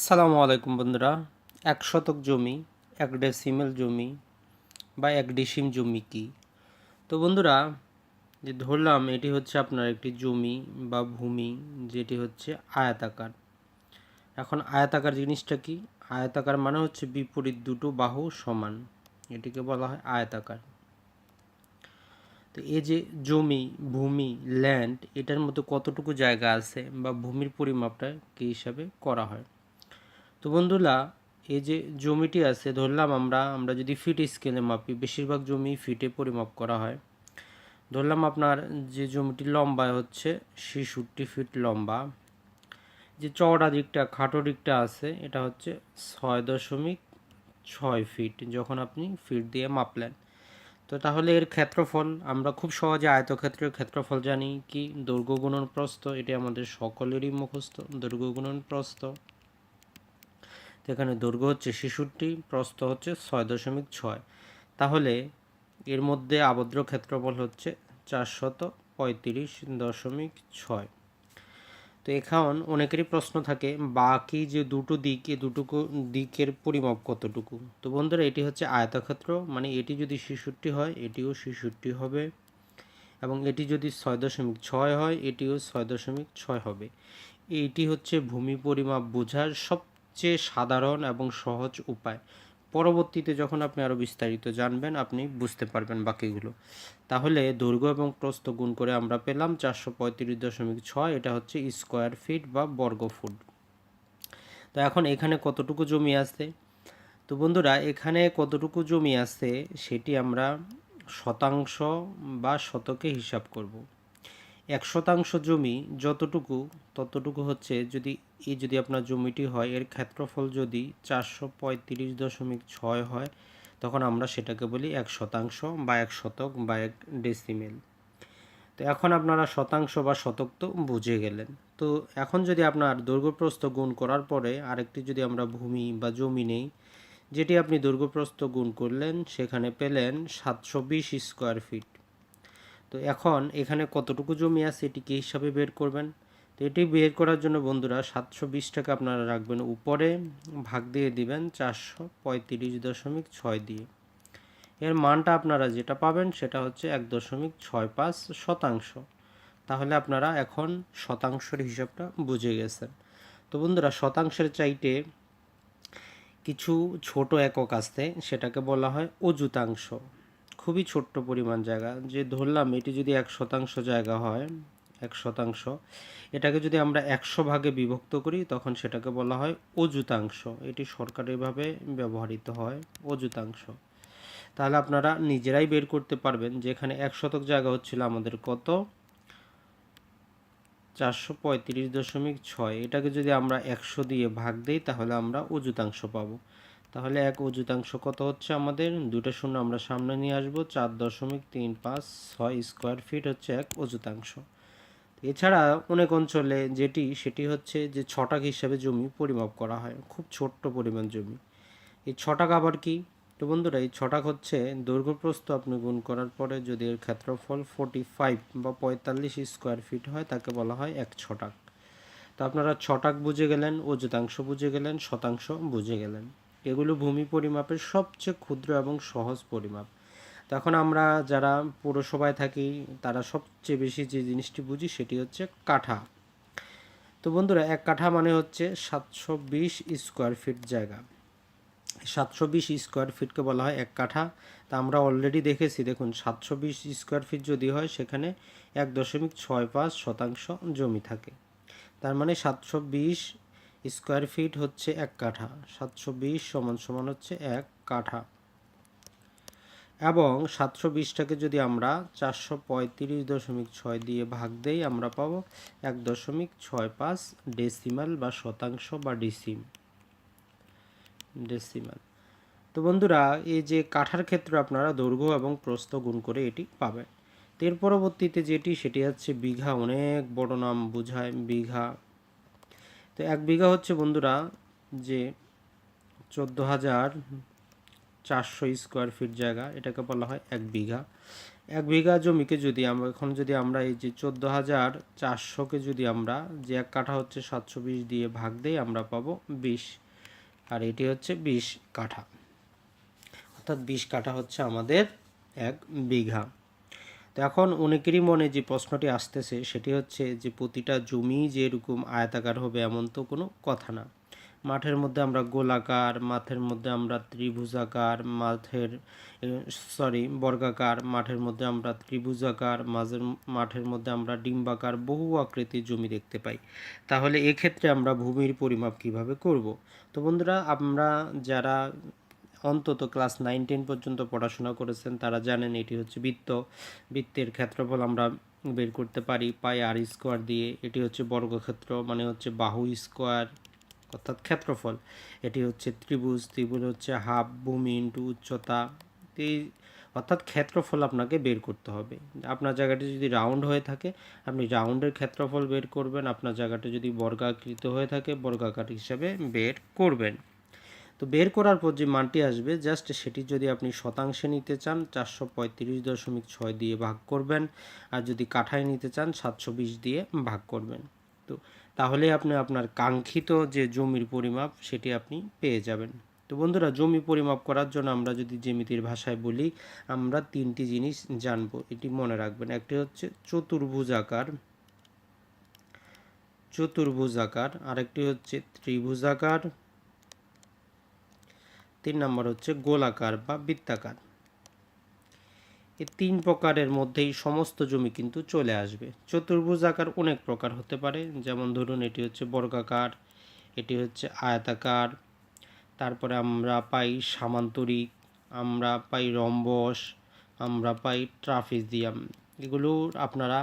আসসালামু আলাইকুম বন্ধুরা। এক শতক জমি, এক ডেসিমেল জমি বা এক ডিসিম জমি কি? তো বন্ধুরা, যে ধরলাম এটি হচ্ছে আপনার একটি জমি বা ভূমি, যেটি হচ্ছে আয়াতাকার। এখন আয়াতাকার জিনিসটা কি? আয়াতাকার মানে হচ্ছে বিপরীত দুটো বাহু সমান, এটিকে বলা হয় আয়াতাকার। তো এই যে জমি, ভূমি ল্যান্ড এটার মধ্যে কতটুকু জায়গা আছে বা ভূমির পরিমাপটা কী হিসাবে করা হয়? তো বন্ধুরা, এই যে জমিটি আছে, ধরলাম আমরা আমরা যদি ফিট স্কেলে মাপি, বেশিরভাগ জমি ফিটে পরিমাপ করা হয়। ধরলাম আপনার যে জমিটি লম্বায় হচ্ছে, ছেষট্টি ফিট লম্বা। যে চওড়া দিকটা, খাটো দিকটা আছে, এটা হচ্ছে ছয় দশমিক ছয় ফিট যখন আপনি ফিট দিয়ে মাপলেন। তো তাহলে এর ক্ষেত্রফল, আমরা খুব সহজে আয়তক্ষেত্রের ক্ষেত্রফল জানি কি? দৈর্ঘ্য গুণন এটি আমাদের সকলেরই মুখস্থ, দৈর্ঘ্য গুণন এখানে দৈর্ঘ্য হচ্ছে ছেষট্টি, প্রস্থ হচ্ছে ছয় দশমিক ছয়। তাহলে এর মধ্যে আবদ্ধ ক্ষেত্রফল হচ্ছে চারশত পঁয়ত্রিশ দশমিক ছয়। তো এখন অনেকেরই প্রশ্ন থাকে, বাকি যে দুটো দিক, এ দুটো দিকের পরিমাপ কতটুকু? তো বন্ধুরা, এটি হচ্ছে আয়তক্ষেত্র মানে এটি যদি ছেষট্টি হয়, এটিও ছেষট্টি হবে। এবং এটি যদি ছয় দশমিক ছয় হয়, এটিও ছয় দশমিক ছয় হবে। এইটি হচ্ছে ভূমি পরিমাপ বোঝার সবচেয়ে সাধারণ এবং সহজ উপায়। পরবর্তীতে যখন আপনি আরও বিস্তারিত জানবেন, আপনি বুঝতে পারবেন বাকিগুলো। তাহলে দৈর্ঘ্য এবং প্রস্থ গুণ করে আমরা পেলাম চারশো পঁয়ত্রিশ দশমিক ছয়, এটা হচ্ছে স্কোয়ার ফিট বা বর্গ ফুট। তো এখন এখানে কতটুকু জমি আছে? তো বন্ধুরা, এখানে কতটুকু জমি আছে, সেটি আমরা শতাংশ বা শতকে হিসাব করব। এক শতাংশ জমি যতটুকু, ততটুকু হচ্ছে যদি, এই যদি আপনার জমিটি হয়, এর ক্ষেত্রফল যদি চারশো পঁয়ত্রিশ দশমিক ছয় হয়, তখন আমরা সেটাকে বলি এক শতাংশ বা এক শতক বা এক ডেসিমেল তো এখন আপনারা শতাংশ বা শতক তো বুঝে গেলেন। তো এখন যদি আপনার দৈর্ঘ্যপ্রস্থ গুণ করার পরে আরেকটি যদি আমরা ভূমি বা জমি নেই, যেটি আপনি দৈর্ঘ্যপ্রস্থ গুণ করলেন, সেখানে পেলেন সাতশো বিশ স্কোয়ার ফিট তো এখন এখানে কতটুকু জমি আছে এটি কী হিসাবে বের করবেন? তো এটি বের করার জন্য বন্ধুরা সাতশো বিশ টাকা আপনারা রাখবেন উপরে, ভাগ দিয়ে দিবেন চারশো পঁয়ত্রিশ দশমিক ছয় দিয়ে। এর মানটা আপনারা যেটা পাবেন সেটা হচ্ছে এক দশমিক ছয় পাঁচ শতাংশ। তাহলে আপনারা এখন শতাংশের হিসাবটা বুঝে গেছেন। তো বন্ধুরা শতাংশের চাইতে কিছু ছোট একক আছে, সেটাকে বলা হয় অযুতাংশ। খুবই ছোট্ট পরিমাণ জায়গা। যে ধরলাম, এটি যদি এক শতাংশ জায়গা হয়, এক শতাংশ, এটাকে যদি আমরা একশো ভাগে বিভক্ত করি, তখন সেটাকে বলা হয় অযুতাংশ। এটি সরকারিভাবে ব্যবহৃত হয়, অযুতাংশ। তাহলে আপনারা নিজেরাই বের করতে পারবেন যেখানে এক শতক জায়গা হচ্ছিল আমাদের কত? চারশো পঁয়ত্রিশ দশমিক ছয়। এটাকে যদি আমরা একশো দিয়ে ভাগ দিই, তাহলে আমরা অযুতাংশ পাবো। তাহলে এক অযুতাংশ কত হচ্ছে আমাদের? দুটো শূন্য আমরা সামনে নিয়ে আসব, চার দশমিক তিন পাঁচ ছয় স্কোয়ার ফিট হচ্ছে এক অযুতাংশ। এছাড়া অনেক অঞ্চলে যেটি, সেটি হচ্ছে যে ছটাক হিসাবে জমি পরিমাপ করা হয়, খুব ছোট্ট পরিমাণ জমি। এই ছটাক আবার কি? তো বন্ধুরা, এই ছটাক হচ্ছে দৈর্ঘ্যপ্রস্থ আপনি গুণ করার পরে যদি এর ক্ষেত্রফল ফোর্টি ফাইভ বা পঁয়তাল্লিশ স্কোয়ার ফিট হয়, তাকে বলা হয় এক ছটাক। তো আপনারা ছটাক বুঝে গেলেন, অযুতাংশ বুঝে গেলেন, শতাংশ বুঝে গেলেন। এগুলো ভূমি পরিমাপের সবচেয়ে ক্ষুদ্র এবং সহজ পরিমাপ। তখন আমরা যারা পৌরসভায় থাকি, তারা সবচেয়ে বেশি যে জিনিসটি বুঝি সেটি হচ্ছে কাঠা। তো বন্ধুরা, এক কাঠা মানে হচ্ছে সাতশো বিশ স্কোয়ার ফিট জায়গা। সাতশো বিশ স্কোয়ার ফিটকে বলা হয় এক কাঠা। তা আমরা অলরেডি দেখেছি, দেখুন, সাতশো বিশ স্কোয়ার ফিট যদি হয়, সেখানে এক দশমিক ছয় পাঁচ শতাংশ জমি থাকে। তার মানে সাতশো বিশ স্কোয়ার ফিট হচ্ছে এক কাঠা, সাতশো বিশ সমান সমান হচ্ছে এক কাঠা। এবং সাতশো বিশটাকে যদি আমরা চারশো পঁয়ত্রিশ দশমিক ছয় দিয়ে ভাগ দেই, আমরা পাবো এক দশমিক ছয় পাঁচ ডেসিমাল বা শতাংশ বা ডিসিম ডেসিমাল তো বন্ধুরা, এই যে কাঠার ক্ষেত্রে আপনারা দৈর্ঘ্য এবং প্রস্থ গুণ করে এটি পাবেন। এর পরবর্তীতে যেটি, সেটি হচ্ছে বিঘা। অনেক বড় নাম বোঝায় বিঘা। তো এক বিঘা হচ্ছে বন্ধুরা যে চোদ্দ হাজার চারশো স্কোয়ার ফিট জায়গা, এটাকে বলা হয় এক বিঘা। এক বিঘা জমিকে যদি আমরা, এখন যদি আমরা এই যে চোদ্দ হাজার চারশোকে যদি আমরা যে এক কাঠা হচ্ছে সাতশো বিশ দিয়ে ভাগ দেই, আমরা পাবো বিশ। আর এটি হচ্ছে বিশ কাঠা। অর্থাৎ বিশ কাঠা হচ্ছে আমাদের এক বিঘা। তো এখন অনেকেরই মনে যে প্রশ্নটি আসতেছে সেটি হচ্ছে যে প্রতিটা জমি যে এরকম আয়তাকার হবে এমন তো কোনো কথা না। মাঠের মধ্যে আমরা গোলাকার, মাঠের মধ্যে আমরা ত্রিভুজাকার, মাঠের সরি বর্গাকার, মাঠের মধ্যে আমরা ত্রিভুজাকার, মাঝের, মাঠের মধ্যে আমরা ডিম্বাকার বহু আকৃতির জমি দেখতে পাই। তাহলে এক্ষেত্রে আমরা ভূমির পরিমাপ কীভাবে করব? তো বন্ধুরা, আমরা যারা অন্তত ক্লাস নাইন টেন পর্যন্ত পড়াশোনা করেছেন, তারা জানেন এটি হচ্ছে বৃত্ত। বৃত্তের ক্ষেত্রফল আমরা বের করতে পারি পাই আর স্কোয়ার দিয়ে। এটি হচ্ছে বর্গক্ষেত্র মানে হচ্ছে বাহু স্কোয়ার, অর্থাৎ ক্ষেত্রফল। এটি হচ্ছে ত্রিভুজ ত্রিভুজ হচ্ছে হাফ, ভূমি ইন্টু উচ্চতা। এই অর্থাৎ ক্ষেত্রফল আপনাকে বের করতে হবে। আপনার জায়গাটি যদি রাউন্ড হয়ে থাকে, আপনি রাউন্ডের ক্ষেত্রফল বের করবেন। আপনার জায়গাটা যদি বর্গাকৃত হয়ে থাকে, বর্গাকার হিসাবে বের করবেন। তো বের করার পর যে মানটি আসবে জাস্ট সেটি যদি আপনি শতাংশে নিতে চান, চারশো পঁয়ত্রিশ দশমিক ছয় দিয়ে ভাগ করবেন। আর যদি কাঠায় নিতে চান, সাতশো বিশ দিয়ে ভাগ করবেন। তো তাহলে আপনি আপনার কাঙ্ক্ষিত যে জমির পরিমাপ, সেটি আপনি পেয়ে যাবেন। তো বন্ধুরা, জমি পরিমাপ করার জন্য আমরা যদি জ্যামিতির ভাষায় বলি, আমরা তিনটি জিনিস জানব, এটি মনে রাখবেন। একটি হচ্ছে চতুর্ভুজ আকার চতুর্ভুজ আকার। আরেকটি হচ্ছে ত্রিভুজ আকার। তিন নম্বর হচ্ছে গোলাকার বা বৃত্তাকার। এই তিন প্রকারের মধ্যেই সমস্ত জমি কিন্তু চলে আসবে। চতুর্ভুজ আকার অনেক প্রকার হতে পারে, যেমন ধরুন এটি হচ্ছে বর্গাকার, এটি হচ্ছে আয়তাকার, তারপরে আমরা পাই সামান্তরিক, আমরা পাই রম্বস, আমরা পাই ট্রাফিজিয়াম। এগুলো আপনারা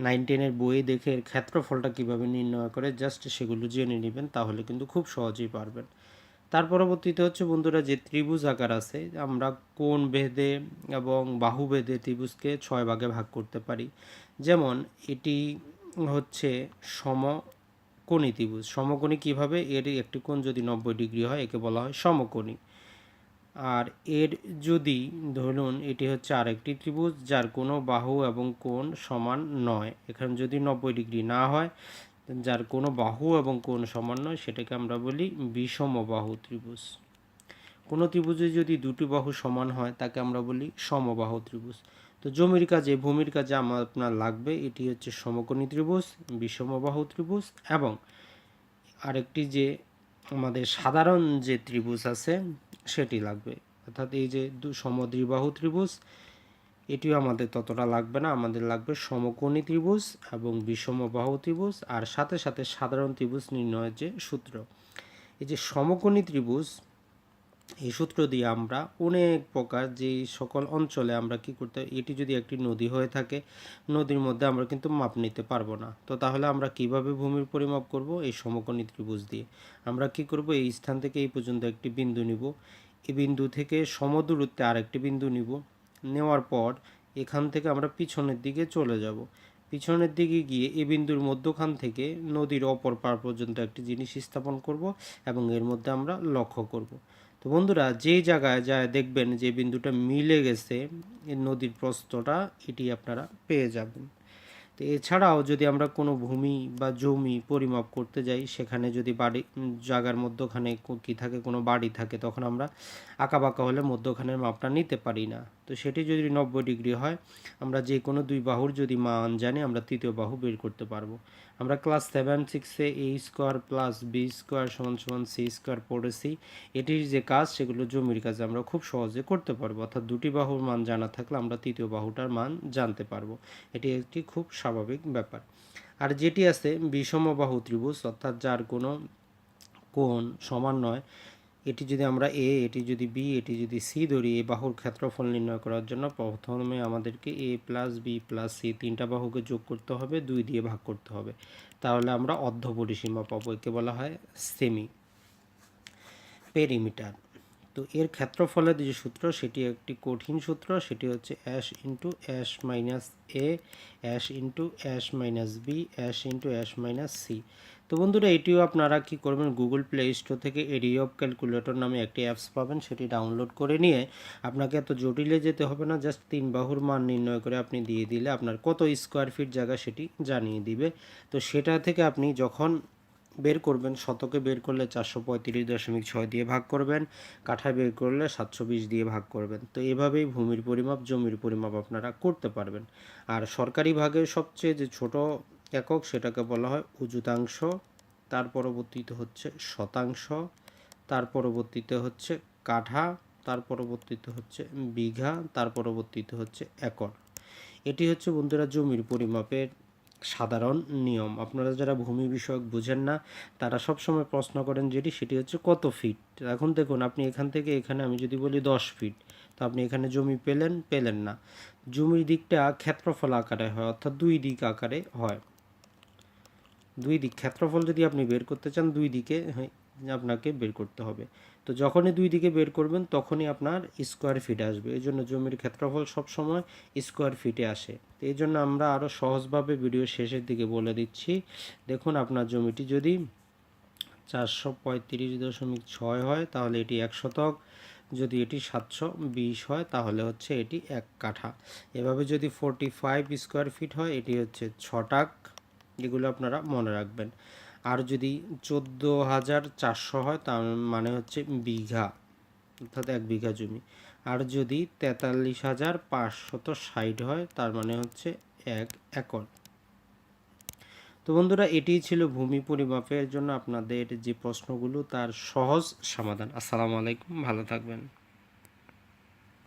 নাইন টেনের বইয়ে দেখে ক্ষেত্রফলটা কীভাবে নির্ণয় করে, জাস্ট সেগুলো জেনে নেবেন, তাহলে কিন্তু খুব সহজেই পারবেন। তার পরবর্তীতে হচ্ছে বন্ধুরা যে ত্রিভুজ আকার আছে, আমরা কোন ভেদে এবং বাহু বেদে ত্রিভুজকে ছয় ভাগে ভাগ করতে পারি। যেমন, এটি হচ্ছে সমকোণী ত্রিভুজ। সমকোণী কীভাবে? এর একটি কোণ যদি নব্বই ডিগ্রি হয়, একে বলা হয় সমকোণী। আর এর যদি ধরুন, এটি হচ্ছে আরেকটি ত্রিভুজ, যার কোনো বাহু এবং কোণ সমান নয়। এখানে যদি নব্বই ডিগ্রি না হয় যার কোনো বাহু এবং কোণ সমান নয় সেটাকে আমরা বলি বিষম বাহু ত্রিভুজ। কোনো ত্রিভুজে যদি দুটি বাহু সমান হয়, তাকে আমরা বলি সমবাহু ত্রিভুজ। তো জমির কাজে, ভূমির কাজে আমার আপনার লাগবে, এটি হচ্ছে সমকোণী ত্রিভুজ বিষমবাহু ত্রিভুজ এবং আরেকটি যে আমাদের সাধারণ যে ত্রিভুজ আছে, সেটি লাগবে। অর্থাৎ এই যে দু সমদ্বিবাহু ত্রিভুজ এটিও আমাদের ততটা লাগবে না, আমাদের লাগবে সমকোণী ত্রিভুজ এবং বিষমবাহু ত্রিভুজ আর সাথে সাথে সাধারণ ত্রিভুজ নির্ণয়ের যে সূত্র। এই যে সমকোণী ত্রিভুজ, এই সূত্র দিয়ে আমরা অনেক প্রকার যে সকল অঞ্চলে আমরা কি করতে, এটি যদি একটি নদী হয়ে থাকে, নদীর মধ্যে আমরা কিন্তু মাপ নিতে পারব না। তো তাহলে আমরা কীভাবে ভূমির পরিমাপ করব এই সমকোণী ত্রিভুজ দিয়ে? আমরা কি করব, এই স্থান থেকে এই পর্যন্ত একটি বিন্দু নিব, এই বিন্দু থেকে সমদূরত্বে আরেকটি বিন্দু নিব নেওয়ার পর এখান থেকে আমরা পিছনের দিকে চলে যাব। পিছনের দিকে গিয়ে এ বিন্দুর মধ্যখান থেকে নদীর অপর পার পর্যন্ত একটি জিনিস স্থাপন করব এবং এর মধ্যে আমরা লক্ষ্য করব। তো বন্ধুরা যে জায়গায় যায় দেখবেন যে বিন্দুটা মিলে গেছে নদীর প্রস্থটা, এটি আপনারা পেয়ে যাবেন। তো এছাড়াও যদি আমরা কোনো ভূমি বা জমি পরিমাপ করতে যাই, সেখানে যদি বাড়ি, জায়গার মধ্যখানে কী থাকে, কোনো বাড়ি থাকে, তখন আমরা আঁকা বাঁকা হলে মধ্যখানের মাপটা নিতে পারি না। তো সেটি যদি নব্বই ডিগ্রি হয়, আমরা যে কোনো দুই বাহুর যদি মান জানি, আমরা তৃতীয় বাহু বের করতে পারব। আমরা ক্লাস সেভেন সিক্সে A square plus B square সমান সমান সি স্কোয়ার পড়েছি। এটির যে কাজ, সেগুলো জমির কাজে আমরা খুব সহজে করতে পারব। অর্থাৎ দুটি বাহুর মান জানা থাকলে আমরা তৃতীয় বাহুটার মান জানতে পারব। এটি একটি খুব স্বাভাবিক ব্যাপার। আর যেটি আছে, বিষম বাহু ত্রিভুজ, অর্থাৎ যার কোনো কোণ সমান নয় এটি যদি আমরা এ এটি যদি বি এটি যদি সি ধরি, এই বাহুর ক্ষেত্রফল নির্ণয় করার জন্য প্রথমে আমাদেরকে A plus B plus C তিনটা বাহুকে যোগ করতে হবে, দুই দিয়ে ভাগ করতে হবে। তাহলে আমরা অর্ধ পরিসীমা পাবো, একে বলা হয় সেমি পেরিমিটার তো এর ক্ষেত্রফলের যে সূত্র, সেটি একটি কঠিন সূত্র, সেটি হচ্ছে S into S minus A S into S minus B S into S minus C তো বন্ধুরা, এটিও আপনারা কি করবেন? গুগল প্লে স্টোর থেকে অফ ক্যালকুলেটর নামে একটি অ্যাপস পাবেন, সেটি ডাউনলোড করে নিয়ে আপনাকে এত জটিলে যেতে হবে না জাস্ট তিন বাহুর মান নির্ণয় করে আপনি দিয়ে দিলে আপনার কত স্কোয়ার ফিট জায়গা সেটি জানিয়ে দিবে। তো সেটা থেকে আপনি যখন বের করবেন, শতকে বের করলে চারশো পঁয়ত্রিশ দশমিক ছয় দিয়ে ভাগ করবেন, কাঠায় বের করলে সাতশো বিশ দিয়ে ভাগ করবেন। তো এভাবেই ভূমির পরিমাপ, জমির পরিমাপ আপনারা করতে পারবেন। আর সরকারি ভাগের সবচেয়ে যে ছোট একক সেটাকে বলা হয় উজুতাংশ, তার পরবর্তীতে হচ্ছে শতাংশ, তার পরবর্তীতে হচ্ছে কাঠা, তার পরবর্তীতে হচ্ছে বিঘা, তার পরবর্তীতে হচ্ছে একর। এটি হচ্ছে বন্ধুরা জমির পরিমাপের সাধারণ নিয়ম। আপনারা যারা ভূমি বিষয়ক বুঝেন না, তারা সব সময় প্রশ্ন করেন যেটি, সেটি হচ্ছে কত ফিট এখন দেখুন, আপনি এখান থেকে, এখানে আমি যদি বলি দশ ফিট তো আপনি এখানে জমি পেলেন পেলেন না। জমির দিকটা ক্ষেত্রফল আকারে হয়, অর্থাৎ দুই দিক আকারে হয়। দুই দিক। ক্ষেত্রফল যদি আপনি বের করতে চান দুই দিকে হ্যাঁ, আপনাকে বের করতে হবে। তো যখনই দুই দিকে বের করবেন তখনই আপনার স্কোয়ার ফিট আসবে। এই জন্য জমির ক্ষেত্রফল সবসময় স্কোয়ার ফিটে আসে। তো এই জন্য আমরা আরও সহজভাবে ভিডিও শেষের দিকে বলে দিচ্ছি। দেখুন আপনার জমিটি যদি চারশো পঁয়ত্রিশ দশমিক ছয় হয় তাহলে এটি এক শতক। যদি এটি সাতশো বিশ হয় তাহলে হচ্ছে এটি এক কাঠা। এভাবে যদি ফোরটি ফাইভ স্কোয়ার ফিট হয় এটি হচ্ছে ছটাক। এগুলো আপনারা মনে রাখবেন। আর যদি চোদ্দ হাজার চারশো হয়, তার মানে হচ্ছে বিঘা, অর্থাৎ এক বিঘা জমি। আর যদি তেতাল্লিশ হাজার পাঁচশত ষাট হয়, তার মানে হচ্ছে এক একর। তো বন্ধুরা, এটিই ছিল ভূমি পরিমাপের জন্য আপনাদের যে প্রশ্নগুলো, তার সহজ সমাধান। আসসালামু আলাইকুম, ভালো থাকবেন।